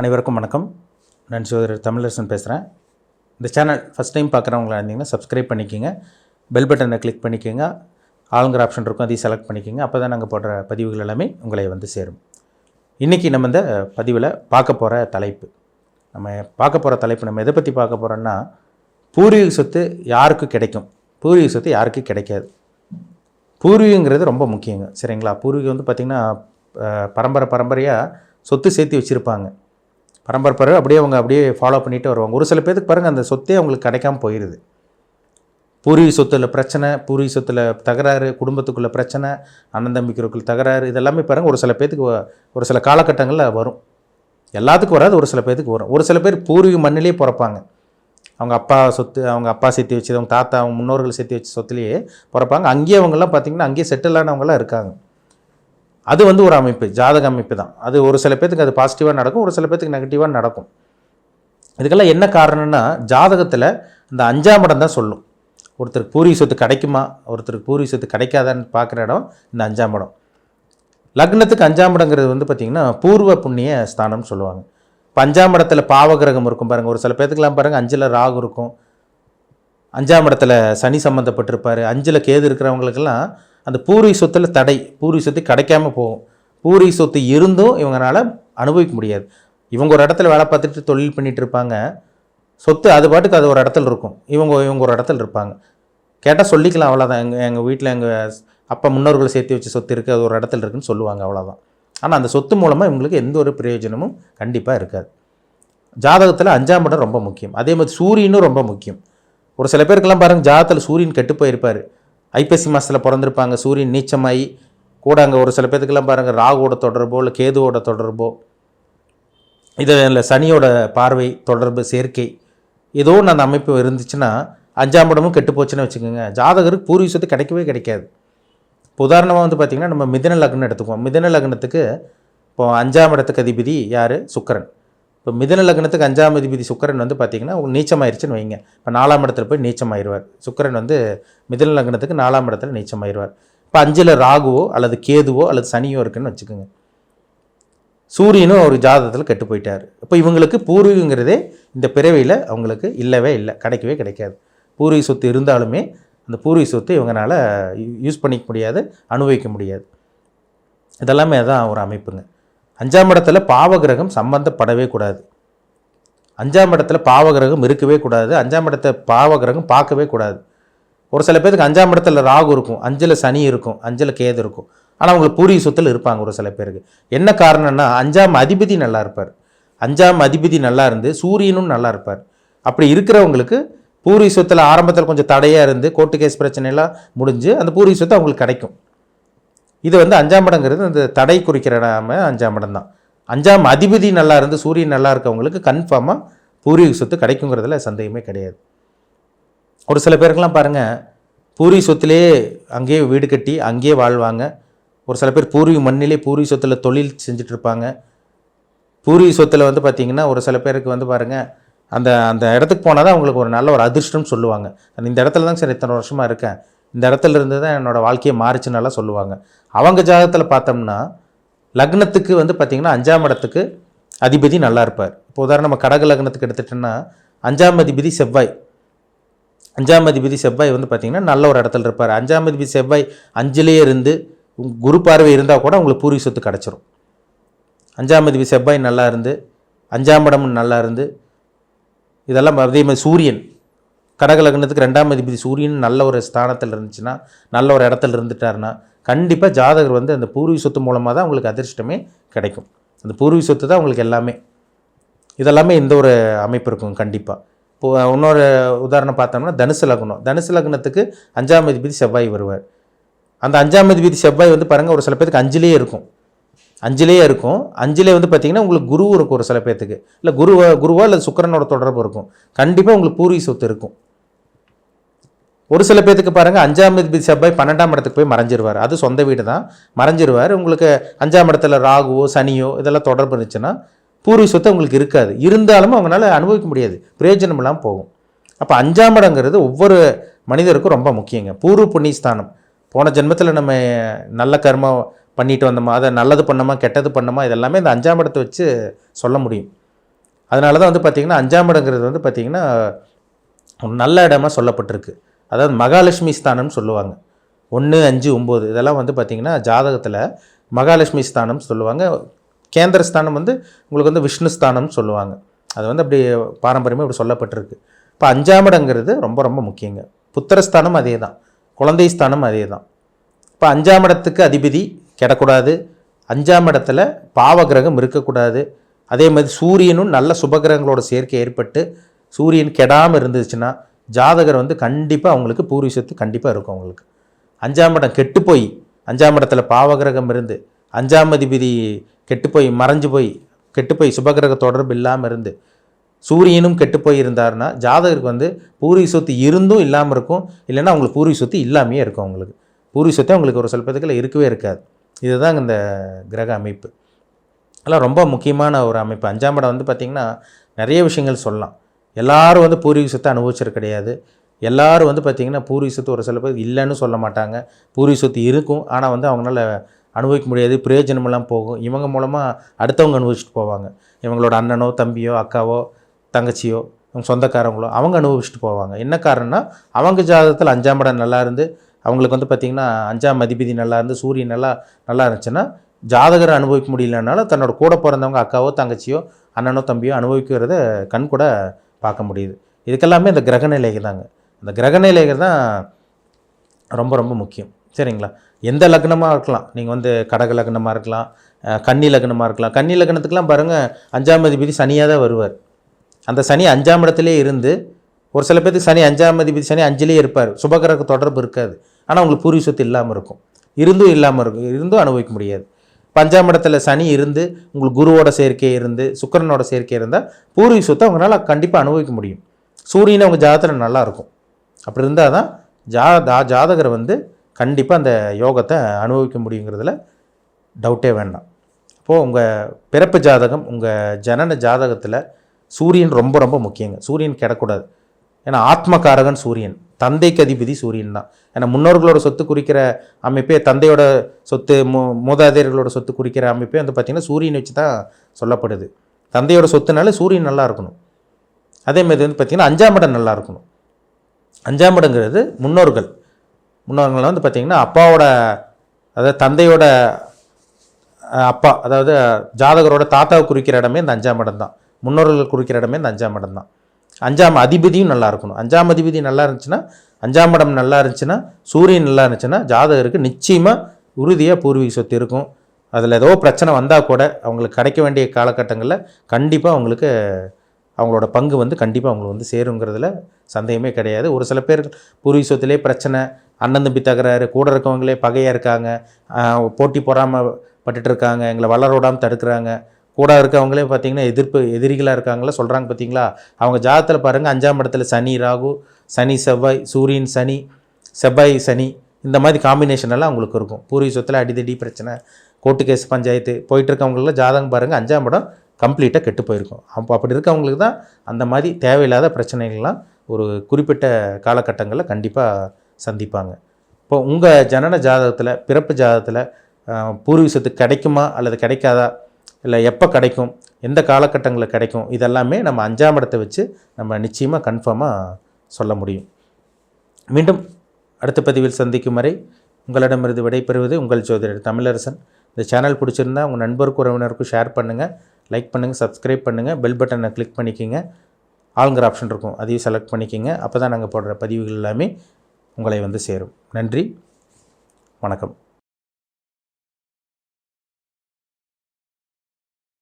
அனைவருக்கும் வணக்கம். நான் சோதரர் தமிழரசன் பேசுகிறேன் இந்த சேனல் ஃபஸ்ட் டைம் பார்க்குறவங்களா இருந்தீங்கன்னா சப்ஸ்கிரைப் பண்ணிக்கோங்க. பெல் பட்டனை கிளிக் பண்ணிக்கோங்க. ஆளுங்கிற ஆப்ஷன் இருக்கும் அதையும் செலக்ட் பண்ணிக்கோங்க. அப்போ தான் நாங்கள் போடுற பதிவுகள் எல்லாமே உங்களை வந்து சேரும். இன்றைக்கி நம்ம இந்த பதிவில் பார்க்க போகிற தலைப்பு. நம்ம பார்க்க போகிற தலைப்பு நம்ம எதை பற்றி பார்க்க போகிறோன்னா பூர்வீக சொத்து யாருக்கு கிடைக்கும்? பூர்வீக சொத்து யாருக்கு கிடைக்காது? பூர்வீகங்கிறது ரொம்ப முக்கியங்க. சரிங்களா? பூர்வீகம் வந்து பார்த்திங்கன்னா பரம்பரை பரம்பரையாக சொத்து சேர்த்து வச்சுருப்பாங்க. பரம்பரை பிறகு அப்படியே அவங்க அப்படியே ஃபாலோ பண்ணிட்டு வருவாங்க. ஒரு சில பேருக்கு பாருங்கள் அந்த சொத்தே அவங்களுக்கு கிடைக்காம போயிடுது பூர்வீக சொத்துல பிரச்சனை பூர்வீக சொத்துல தகராறு குடும்பத்துக்குள்ள பிரச்சனை அண்ணன் தம்பிக்கிறதுக்குள்ள தகராறு இதெல்லாமே பாருங்கள் ஒரு சில பேத்துக்கு ஒரு சில காலகட்டங்களில் வரும். எல்லாத்துக்கும் வராது ஒரு சில பேத்துக்கு வரும். ஒரு சில பேர் பூர்வீக மண்ணிலே பிறப்பாங்க. அவங்க அப்பா சொத்து அவங்க அப்பா சேர்த்து வச்சது அவங்க தாத்தா அவங்க முன்னோர்கள் சேர்த்து வச்ச சொத்துலேயே பிறப்பாங்க. அங்கேயே அவங்கெல்லாம் பார்த்திங்கன்னா அங்கேயே செட்டில் ஆனவங்களாம் இருக்காங்க. அது வந்து ஒரு அமைப்பு ஜாதக அமைப்பு தான். அது ஒரு சில பேர்த்துக்கு அது பாசிட்டிவாக நடக்கும் ஒரு சில பேர்த்துக்கு நெகட்டிவாக நடக்கும். இதுக்கெல்லாம் என்ன காரணம்னா ஜாதகத்தில் இந்த அஞ்சாம் இடம் தான் சொல்லும். ஒருத்தருக்கு பூர்வீக சொத்து கிடைக்குமா ஒருத்தருக்கு பூர்வீக சொத்து கிடைக்காதான்னு பார்க்குற இடம் இந்த அஞ்சாம் இடம். லக்னத்துக்கு அஞ்சாம் இடங்கிறது வந்து பார்த்திங்கன்னா பூர்வ புண்ணிய ஸ்தானம்னு சொல்லுவாங்க. இப்போ அஞ்சாம் இடத்துல பாவகிரகம் இருக்கும் பாருங்கள் ஒரு சில பேத்துக்கெல்லாம் பாருங்கள் அஞ்சில் ராகு இருக்கும். அஞ்சாம் இடத்துல சனி சம்மந்தப்பட்டிருப்பார் அஞ்சில் கேது இருக்கிறவங்களுக்கெல்லாம் அந்த பூர்வீக சொத்தில் தடை. பூர்வீக சொத்து கிடைக்காம போகும். பூர்வீக சொத்து இருந்தும் இவங்களால் அனுபவிக்க முடியாது. இவங்க ஒரு இடத்துல வேலை பார்த்துட்டு தொழில் பண்ணிகிட்டு இருப்பாங்க. சொத்து அது பாட்டுக்கு அது ஒரு இடத்துல இருக்கும். இவங்க இவங்க ஒரு இடத்துல இருப்பாங்க. கேட்டால் சொல்லிக்கலாம் அவ்வளோதான் எங்கள் எங்கள் வீட்டில் எங்கள் அப்பா முன்னோர்களை சேர்த்து வச்ச சொத்து இருக்குது அது ஒரு இடத்துல இருக்குன்னு சொல்லுவாங்க அவ்வளோதான் ஆனால் அந்த சொத்து மூலமாக இவங்களுக்கு எந்த ஒரு பிரயோஜனமும் கண்டிப்பாக இருக்காது. ஜாதகத்தில் அஞ்சாம் இடம் ரொம்ப முக்கியம். அதே மாதிரி சூரியனும் ரொம்ப முக்கியம். ஒரு சில பேருக்கெல்லாம் பாருங்கள் ஜாதகத்தில் சூரியன் கெட்டு போயிருப்பார். ஐப்பசி மாதத்தில் பிறந்திருப்பாங்க. சூரியன் நீச்சமாயி கூட அங்கே ஒரு சில பேத்துக்கெல்லாம் பாருங்கள் ராகுவோட தொடர்போ இல்லை கேதுவோட தொடர்போ இதில் சனியோட பார்வை தொடர்பு சேர்க்கை ஏதோ ஒன்று அந்த அமைப்பு இருந்துச்சுன்னா அஞ்சாம் இடமும் கெட்டு போச்சுன்னு வச்சுக்கோங்க. ஜாதகருக்கு பூர்வீக சொத்து கிடைக்கவே கிடைக்காது. இப்போ உதாரணமாக வந்து பார்த்திங்கன்னா நம்ம மிதன லக்னம் எடுத்துக்குவோம். மிதன லக்னத்துக்கு இப்போ அஞ்சாம் இடத்துக்கு அதிபதி யார்? சுக்கரன். இப்போ மிதன லக்னத்துக்கு அஞ்சாம் அதிபதி சுக்கிரன் வந்து பார்த்திங்கன்னா உங்களுக்கு நீச்சமாயிருச்சுன்னு வைங்க. இப்போ நாலாம் இடத்துல போய் நீச்சமாயிருவார். சுக்கிரன் வந்து மிதன லக்னத்துக்கு நாலாம் இடத்துல நீச்சமாயிருவார். இப்போ அஞ்சில் ராகுவோ அல்லது கேதுவோ அல்லது சனியோ இருக்குன்னு வச்சுக்கோங்க. சூரியனும் ஒரு ஜாதகத்தில் கெட்டு போயிட்டார். இப்போ இவங்களுக்கு பூர்வீகங்கிறதே இந்த பிறவியில் அவங்களுக்கு இல்லவே இல்லை. கிடைக்கவே கிடைக்காது. பூர்வீக சொத்து இருந்தாலுமே அந்த பூர்வீக சொத்து இவங்களால் யூஸ் பண்ணிக்க முடியாது அனுபவிக்க முடியாது. இதெல்லாமே தான் ஒரு அமைப்புங்க. அஞ்சாம் இடத்துல பாவகிரகம் சம்பந்தப்படவே கூடாது. அஞ்சாம் இடத்துல பாவகிரகம் இருக்கவே கூடாது. அஞ்சாம் இடத்த பாவகிரகம் பார்க்கவே கூடாது. ஒரு சில பேருக்கு அஞ்சாம் இடத்துல ராகு இருக்கும் அஞ்சில் சனி இருக்கும் அஞ்சில் கேது இருக்கும். ஆனால் அவங்களுக்கு பூர்வீக சொத்தில் இருப்பாங்க ஒரு சில பேருக்கு. என்ன காரணம்னா அஞ்சாம் அதிபதி நல்லா இருப்பார். அஞ்சாம் அதிபதி நல்லா இருந்து சூரியனும் நல்லா இருப்பார். அப்படி இருக்கிறவங்களுக்கு பூர்வீக சொத்தில் ஆரம்பத்தில் கொஞ்சம் தடையாக இருந்து கோர்ட்டு கேஸ் பிரச்சனையெல்லாம் முடிஞ்சு அந்த பூர்வீக அவங்களுக்கு கிடைக்கும். இது வந்து அஞ்சாம் இடங்கிறது அந்த தடை குறிக்கிற இடமே அஞ்சாம் இடம் தான் அஞ்சாம் அதிபதி நல்லா இருந்து சூரியன் நல்லா இருக்கவங்களுக்கு கன்ஃபார்மாக பூர்வீக சொத்து கிடைக்குங்கிறதுல சந்தேகமே கிடையாது. ஒரு சில பேருக்கெல்லாம் பாருங்கள் பூர்வீக சொத்துலேயே அங்கேயே வீடு கட்டி அங்கேயே வாழ்வாங்க. ஒரு சில பேர் பூர்வீக மண்ணிலே பூர்வீக சொத்தில் தொழில் செஞ்சுட்டு இருப்பாங்க. பூர்வீக சொத்தில் வந்து பார்த்திங்கன்னா ஒரு சில பேருக்கு வந்து பாருங்கள் அந்த அந்த இடத்துக்கு போனால் தான் அவங்களுக்கு ஒரு நல்ல ஒரு அதிர்ஷ்டம் சொல்லுவாங்க. இந்த இடத்துல தான் சார் இத்தனை வருஷமாக இருக்கேன். இந்த இடத்துல இருந்து தான் என்னோடய வாழ்க்கையை மாறிச்சுனாலாம் சொல்லுவாங்க. அவங்க ஜாதகத்தில் பார்த்தோம்னா லக்னத்துக்கு வந்து பார்த்திங்கன்னா அஞ்சாம் இடத்துக்கு அதிபதி நல்லா இருப்பார். இப்போ உதாரணம் நம்ம கடக லக்னத்துக்கு எடுத்துட்டோன்னா அஞ்சாம் அதிபதி செவ்வாய். அஞ்சாம் அதிபதி செவ்வாய் வந்து பார்த்திங்கன்னா நல்ல ஒரு இடத்துல இருப்பார். அஞ்சாம் அதிபதி செவ்வாய் அஞ்சிலேயே இருந்து குரு பார்வை இருந்தால் கூட உங்களுக்கு பூர்வீக சொத்து கிடச்சிரும். அஞ்சாம் அதிபதி செவ்வாய் நல்லா இருந்து அஞ்சாம் இடம் நல்லா இருந்து இதெல்லாம் அதே மாதிரி சூரியன். கடக லக்னத்துக்கு ரெண்டாம் அதிபதி சூரியன் நல்ல ஒரு ஸ்தானத்தில் இருந்துச்சுன்னா நல்ல ஒரு இடத்துல இருந்துட்டாருன்னா கண்டிப்பாக ஜாதகர் வந்து அந்த பூர்வீக சொத்து மூலமாக தான் உங்களுக்கு அதிர்ஷ்டமே கிடைக்கும். அந்த பூர்வீக சொத்து தான் உங்களுக்கு எல்லாமே. இதெல்லாமே இந்த ஒரு அமைப்பு இருக்கும் கண்டிப்பாக இப்போ இன்னொரு உதாரணம் பார்த்தோம்னா தனுசு லக்னம். தனுசு லக்னத்துக்கு அஞ்சாம் அதிபதி செவ்வாய் வருவார். அந்த அஞ்சாம் அதிபதி செவ்வாய் வந்து பாருங்கள் ஒரு சில பேருக்கு அஞ்சிலே இருக்கும். அஞ்சிலே இருக்கும். அஞ்சிலே வந்து பார்த்திங்கன்னா உங்களுக்கு குரு இருக்கும் ஒரு சில பேர்த்துக்கு இல்லை குருவா குருவா இல்லை சுக்கரனோட தொடர்பு இருக்கும். கண்டிப்பாக உங்களுக்கு பூர்வீக சொத்து இருக்கும். ஒரு சில பேர்த்துக்கு பாருங்கள் அஞ்சாம் தேதி செவ்வாய் பன்னெண்டாம் இடத்துக்கு போய் மறைஞ்சிருவார். அது சொந்த வீடு தான் மறைஞ்சிருவார். உங்களுக்கு அஞ்சாம் இடத்துல ராகுவோ சனியோ இதெல்லாம் தொடர்பு இருந்துச்சுன்னா பூர்வீக சொத்து உங்களுக்கு இருக்காது. இருந்தாலும் அவங்களால அனுபவிக்க முடியாது. பிரயோஜனம் இல்லாமல் போகும். அப்போ அஞ்சாம் இடங்கிறது ஒவ்வொரு மனிதருக்கும் ரொம்ப முக்கியங்க. பூர்வ புண்ணியஸ்தானம். போன ஜென்மத்தில் நம்ம நல்ல கர்மம் பண்ணிட்டு வந்தோமா அதை நல்லது பண்ணோமா கெட்டது பண்ணோமா இதெல்லாமே இந்த அஞ்சாம் இடத்தை வச்சு சொல்ல முடியும். அதனால தான் வந்து பார்த்திங்கன்னா அஞ்சாம் இடங்கிறது வந்து பார்த்திங்கன்னா நல்ல இடமா சொல்லப்பட்டிருக்கு. அதாவது மகாலட்சுமி ஸ்தானம்னு சொல்லுவாங்க. ஒன்று அஞ்சு ஒம்பது இதெல்லாம் வந்து பார்த்திங்கன்னா ஜாதகத்தில் மகாலட்சுமி ஸ்தானம் சொல்லுவாங்க. கேந்திர ஸ்தானம் வந்து உங்களுக்கு வந்து விஷ்ணு ஸ்தானம்னு சொல்லுவாங்க. அது வந்து அப்படி பாரம்பரியமாக இப்படி சொல்லப்பட்டிருக்கு. இப்போ அஞ்சாம் இடங்கிறது ரொம்ப ரொம்ப முக்கியங்க. புத்திரஸ்தானம் அதே தான் குழந்தை ஸ்தானம் அதே தான் இப்போ அஞ்சாம் இடத்துக்கு அதிபதி கெடக்கூடாது. அஞ்சாம் இடத்துல பாவகிரகம் இருக்கக்கூடாது. அதே மாதிரி சூரியனும் நல்ல சுபகிரகங்களோட சேர்க்கை ஏற்பட்டு சூரியன் கெடாமல் இருந்துச்சுன்னா ஜாதகர் வந்து கண்டிப்பாக அவங்களுக்கு பூர்வீசத்து கண்டிப்பாக இருக்கும் அவங்களுக்கு. அஞ்சாம் இடம் கெட்டு போய் அஞ்சாம் இடத்துல பாவகிரகம் இருந்து அஞ்சாம் அதிபதி கெட்டு போய் மறைஞ்சு போய் கெட்டு போய் சுபகிரக தொடர்பு இல்லாமல் இருந்து சூரியனும் கெட்டு போய் இருந்தாருன்னா ஜாதகருக்கு வந்து பூர்வீக சொத்து இருந்தும் இல்லாமல் இருக்கும். இல்லைன்னா அவங்களுக்கு பூர்வீக சொத்து இல்லாமையே இருக்கும் அவங்களுக்கு. பூர்வீக சொத்து அவங்களுக்கு ஒரு சில பேத்துக்குள்ள இருக்கவே இருக்காது. இதுதான் இந்த கிரக அமைப்பு. அதெல்லாம் ரொம்ப முக்கியமான ஒரு அமைப்பு. அஞ்சாம் இடம் வந்து பார்த்திங்கன்னா நிறைய விஷயங்கள் சொல்லலாம். எல்லாரும் வந்து பூர்வீகத்தை அனுபவிச்சது கிடையாது. எல்லோரும் வந்து பார்த்திங்கன்னா பூர்வீக சொத்து ஒரு சில பேர் இல்லைன்னு சொல்ல மாட்டாங்க. பூர்வீக சொத்து இருக்கும். ஆனால் வந்து அவங்களால அனுபவிக்க முடியாது. பிரயோஜனமெல்லாம் போகும். இவங்க மூலமாக அடுத்தவங்க அனுபவிச்சுட்டு போவாங்க. இவங்களோட அண்ணனோ தம்பியோ அக்காவோ தங்கச்சியோ சொந்தக்காரங்களோ அவங்க அனுபவிச்சுட்டு போவாங்க. என்ன காரணம்னா அவங்க ஜாதகத்தில் அஞ்சாம் இடம் நல்லா இருந்து அவங்களுக்கு வந்து பார்த்திங்கன்னா அஞ்சாம் அதிபதி நல்லா இருந்து சூரியன் நல்லா நல்லா இருந்துச்சுன்னா ஜாதகரை அனுபவிக்க முடியலனாலும் தன்னோட கூட பிறந்தவங்க அக்காவோ தங்கச்சியோ அண்ணனோ தம்பியோ அனுபவிக்கிறத கண் கூட பார்க்க முடியுது. இதுக்கெல்லாமே இந்த கிரகநிலைகள் தாங்க. இந்த கிரகநிலைகள் தான் ரொம்ப ரொம்ப முக்கியம். சரிங்களா? எந்த லக்னமாக இருக்கலாம். நீங்கள் வந்து கடக லக்னமாக இருக்கலாம் கன்னி லக்னமாக இருக்கலாம். கன்னி லக்னத்துக்கெலாம் பாருங்கள் அஞ்சாம் அதிபதி சனியாக தான் வருவார். அந்த சனி அஞ்சாம் இடத்துலே இருந்து ஒரு சில பேருக்கு சனி அஞ்சாம் அதிபதி சனி அஞ்சிலேயே இருப்பார். சுபகிரக தொடர்பு இருக்காது. ஆனால் உங்களுக்கு பூர்வீசத்து இல்லாமல் இருக்கும். இருந்தும் இல்லாமல் இருக்கும். இருந்தும் அனுபவிக்க முடியாது. பஞ்சாம் இடத்துல சனி இருந்து உங்களுக்கு குருவோட சேர்க்கை இருந்து சுக்கிரனோட சேர்க்கை இருந்தால் பூர்வீக சொத்தை அவங்களால கண்டிப்பாக அனுபவிக்க முடியும். சூரியன் அவங்க ஜாதகத்தில் நல்லா இருக்கும். அப்படி இருந்தால் தான் ஜா ஜாதகர் வந்து கண்டிப்பாக அந்த யோகத்தை அனுபவிக்க முடியுங்கிறதுல டவுட்டே வேண்டாம். இப்போது உங்கள் பிறப்பு ஜாதகம் உங்கள் ஜனன ஜாதகத்தில் சூரியன் ரொம்ப ரொம்ப முக்கியங்க. சூரியன் கிடக்கூடாது ஏன்னா ஆத்மகாரகன் சூரியன். தந்தைக்கு அதிபதி சூரியன் தான். ஏன்னா முன்னோர்களோட சொத்து குறிக்கிற அமைப்பே தந்தையோட சொத்து மூ மூதாதையர்களோட சொத்து குறிக்கிற அமைப்பே வந்து பார்த்திங்கன்னா சூரியன் வச்சு தான் சொல்லப்படுது. தந்தையோட சொத்துனால சூரியன் நல்லா இருக்கணும். அதே மாதிரி வந்து பார்த்திங்கன்னா அஞ்சாம் இடம் நல்லா இருக்கணும். அஞ்சாம் இடங்கிறது முன்னோர்கள். முன்னோர்கள் வந்து பார்த்திங்கன்னா அப்பாவோட அதாவது தந்தையோட அப்பா அதாவது ஜாதகரோட தாத்தாவை குறிக்கிற இடமே இந்த அஞ்சாம் இடம் தான். முன்னோர்கள் குறிக்கிற இடமே இந்த அஞ்சாம் இடம் தான். அஞ்சாம் அதிபதியும் நல்லா இருக்கணும். அஞ்சாம் அதிபதி நல்லா இருந்துச்சுன்னா அஞ்சாம் இடம் நல்லா இருந்துச்சுன்னா சூரியன் நல்லா இருந்துச்சுன்னா ஜாதகருக்கு நிச்சயமாக உறுதியாக பூர்வீக சொத்து இருக்கும். அதில் ஏதோ பிரச்சனை வந்தால் கூட அவங்களுக்கு கிடைக்க வேண்டிய காலகட்டங்களில் கண்டிப்பாக அவங்களுக்கு அவங்களோட பங்கு வந்து கண்டிப்பாக அவங்களுக்கு வந்து சேருங்கிறதுல சந்தேகமே கிடையாது. ஒரு சில பேர் பூர்வீக சொத்துலே பிரச்சனை அண்ணன் தம்பி தகராறு கூட இருக்கவங்களே பகையாக இருக்காங்க போட்டி பொறாமல் பட்டுட்டு இருக்காங்க எங்களை வளர விடாமல் தடுக்கிறாங்க கூட இருக்கவங்களே பார்த்தீங்கன்னா எதிர்ப்பு எதிரிகளாக இருக்காங்களா சொல்கிறாங்க பார்த்தீங்களா? அவங்க ஜாதத்தில் பாருங்கள் அஞ்சாம் இடத்துல சனி ராகு சனி செவ்வாய் சூரியன் சனி செவ்வாய் சனி இந்த மாதிரி காம்பினேஷன் எல்லாம் அவங்களுக்கு இருக்கும். பூர்வீக சொத்தில் அடிதடி பிரச்சனை கோர்ட்டு கேஸ் பஞ்சாயத்து போயிட்டு ஜாதகம் பாருங்கள் அஞ்சாம் இடம் கம்ப்ளீட்டாக கெட்டு போயிருக்கும். அப்போ அப்படி இருக்கவங்களுக்கு தான் அந்த மாதிரி தேவையில்லாத பிரச்சனைகள்லாம் ஒரு குறிப்பிட்ட காலகட்டங்களில் கண்டிப்பாக சந்திப்பாங்க. இப்போ உங்கள் ஜனன ஜாதகத்தில் பிறப்பு ஜாதகத்தில் பூர்வீசத்துக்கு கிடைக்குமா அல்லது கிடைக்காதா? இல்லை எப்போ கிடைக்கும் எந்த காலகட்டங்களில் கிடைக்கும் இதெல்லாமே நம்ம அஞ்சாம் இடத்தை வச்சு நம்ம நிச்சயமாக கன்ஃபார்மாக சொல்ல முடியும். மீண்டும் அடுத்த பதிவில் சந்திக்கும் வரை உங்களிடமிருந்து விடைபெறுவது உங்கள் ஜோதிடர் தமிழரசன். இந்த சேனல் பிடிச்சிருந்தா உங்கள் நண்பருக்கு உறவினருக்கும் ஷேர் பண்ணுங்கள் லைக் பண்ணுங்கள் சப்ஸ்கிரைப் பண்ணுங்கள் பெல் பட்டனை கிளிக் பண்ணிக்கிங்க. ஆளுங்கிற ஆப்ஷன் இருக்கும் அதையும் செலக்ட் பண்ணிக்கிங்க. அப்போ தான் நாங்கள் போடுற பதிவுகள் எல்லாமே உங்களை வந்து சேரும். நன்றி வணக்கம்.